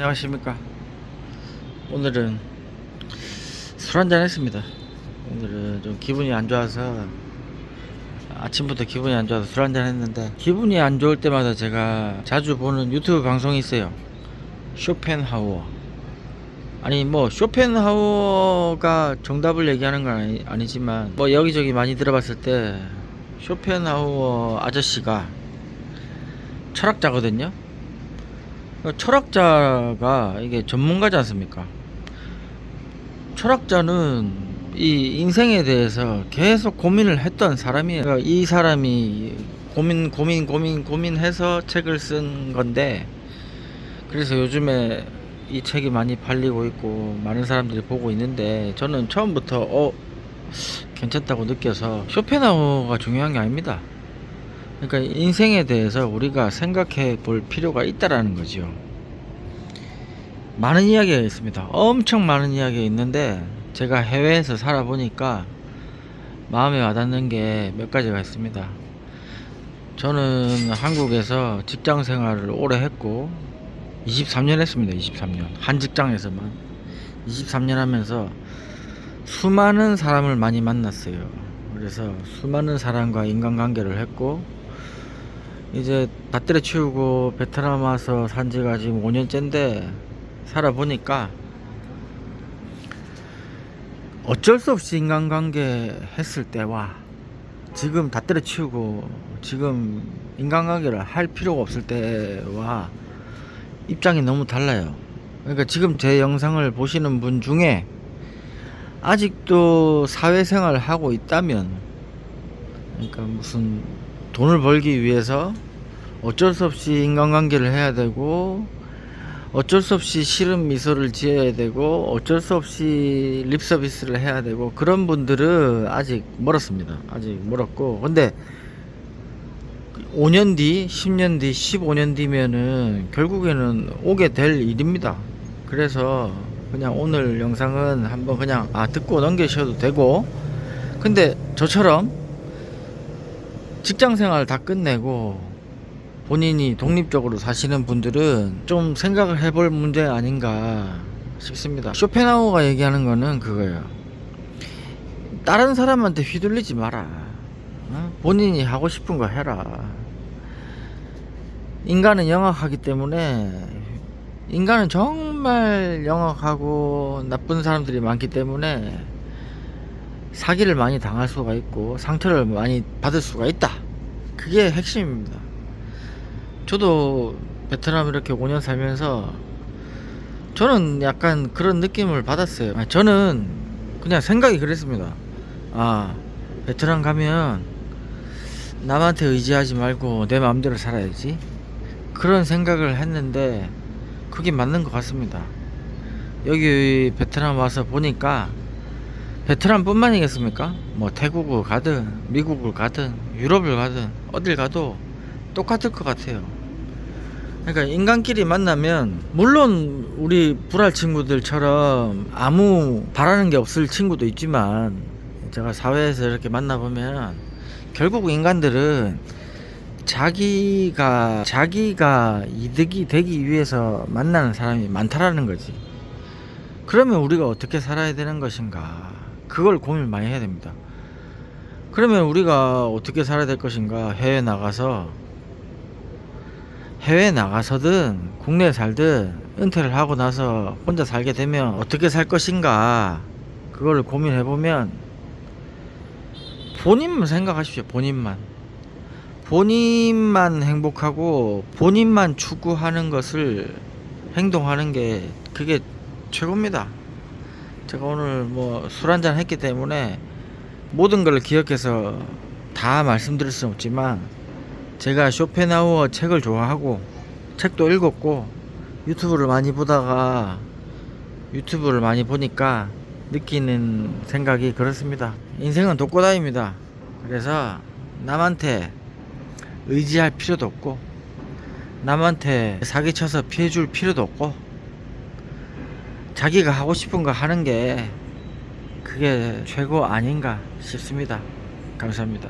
안녕하십니까. 오늘은 술 한잔 했습니다. 오늘은 좀 기분이 안 좋아서 아침부터 기분이 안 좋아서 술 한잔 했는데 기분이 안 좋을 때마다 제가 자주 보는 유튜브 방송이 있어요. 쇼펜하우어. 아니 뭐 쇼펜하우어가 정답을 얘기하는 건 아니, 아니지만 뭐 여기저기 많이 들어봤을 때 쇼펜하우어 아저씨가 철학자거든요. 어, 철학자가 이게 전문가지 않습니까? 철학자는 이 인생에 대해서 계속 고민을 했던 사람이에요. 그러니까 이 사람이 고민, 고민, 고민, 고민해서 책을 쓴 건데, 그래서 요즘에 이 책이 많이 팔리고 있고, 많은 사람들이 보고 있는데, 저는 처음부터, 어, 괜찮다고 느껴서, 쇼펜하우어가 중요한 게 아닙니다. 그러니까 인생에 대해서 우리가 생각해 볼 필요가 있다라는 거죠. 많은 이야기가 있습니다. 엄청 많은 이야기가 있는데 제가 해외에서 살아보니까 마음에 와닿는 게 몇 가지가 있습니다. 저는 한국에서 직장 생활을 오래 했고 23년 했습니다. 23년 한 직장에서만 23년 하면서 수많은 사람을 많이 만났어요. 그래서 수많은 사람과 인간관계를 했고 이제 다 때려치우고 베트남 와서 산 지가 지금 5년째인데 살아보니까 어쩔 수 없이 인간관계 했을 때와 지금 다 때려치우고 지금 인간관계를 할 필요가 없을 때와 입장이 너무 달라요. 그러니까 지금 제 영상을 보시는 분 중에 아직도 사회생활을 하고 있다면 그러니까 무슨 돈을 벌기 위해서 어쩔 수 없이 인간관계를 해야 되고 어쩔 수 없이 싫은 미소를 지어야 되고 어쩔 수 없이 립 서비스를 해야 되고 그런 분들은 아직 멀었습니다. 아직 멀었고 근데 5년 뒤, 10년 뒤, 15년 뒤면은 결국에는 오게 될 일입니다. 그래서 그냥 오늘 영상은 한번 그냥 아 듣고 넘기셔도 되고 근데 저처럼 직장 생활 다 끝내고 본인이 독립적으로 사시는 분들은 좀 생각을 해볼 문제 아닌가 싶습니다. 쇼펜하우어가 얘기하는 거는 그거예요. 다른 사람한테 휘둘리지 마라. 어? 본인이 하고 싶은 거 해라. 인간은 영악하기 때문에 인간은 정말 영악하고 나쁜 사람들이 많기 때문에 사기를 많이 당할 수가 있고 상처를 많이 받을 수가 있다. 그게 핵심입니다. 저도 베트남 이렇게 5년 살면서 저는 약간 그런 느낌을 받았어요. 저는 그냥 생각이 그랬습니다. 아, 베트남 가면 남한테 의지하지 말고 내 마음대로 살아야지. 그런 생각을 했는데 그게 맞는 것 같습니다. 여기 베트남 와서 보니까 베트남뿐만이겠습니까? 뭐 태국을 가든 미국을 가든 유럽을 가든 어딜 가도 똑같을 것 같아요. 그러니까 인간끼리 만나면 물론 우리 불알 친구들처럼 아무 바라는 게 없을 친구도 있지만 제가 사회에서 이렇게 만나보면 결국 인간들은 자기가 자기가 이득이 되기 위해서 만나는 사람이 많다라는 거지. 그러면 우리가 어떻게 살아야 되는 것인가? 그걸 고민을 많이 해야 됩니다. 그러면 우리가 어떻게 살아야 될 것인가? 해외 나가서 해외 나가서든 국내에 살든 은퇴를 하고 나서 혼자 살게 되면 어떻게 살 것인가? 그거를 고민해 보면 본인만 생각하십시오. 본인만. 본인만 행복하고 본인만 추구하는 것을 행동하는 게 그게 최고입니다. 제가 오늘 뭐 술 한잔 했기 때문에 모든 걸 기억해서 다 말씀드릴 수 없지만 제가 쇼펜하우어 책을 좋아하고 책도 읽었고 유튜브를 많이 보다가 유튜브를 많이 보니까 느끼는 생각이 그렇습니다. 인생은 독고다입니다. 그래서 남한테 의지할 필요도 없고 남한테 사기쳐서 피해줄 필요도 없고 자기가 하고 싶은 거 하는 게 그게 최고 아닌가 싶습니다. 감사합니다.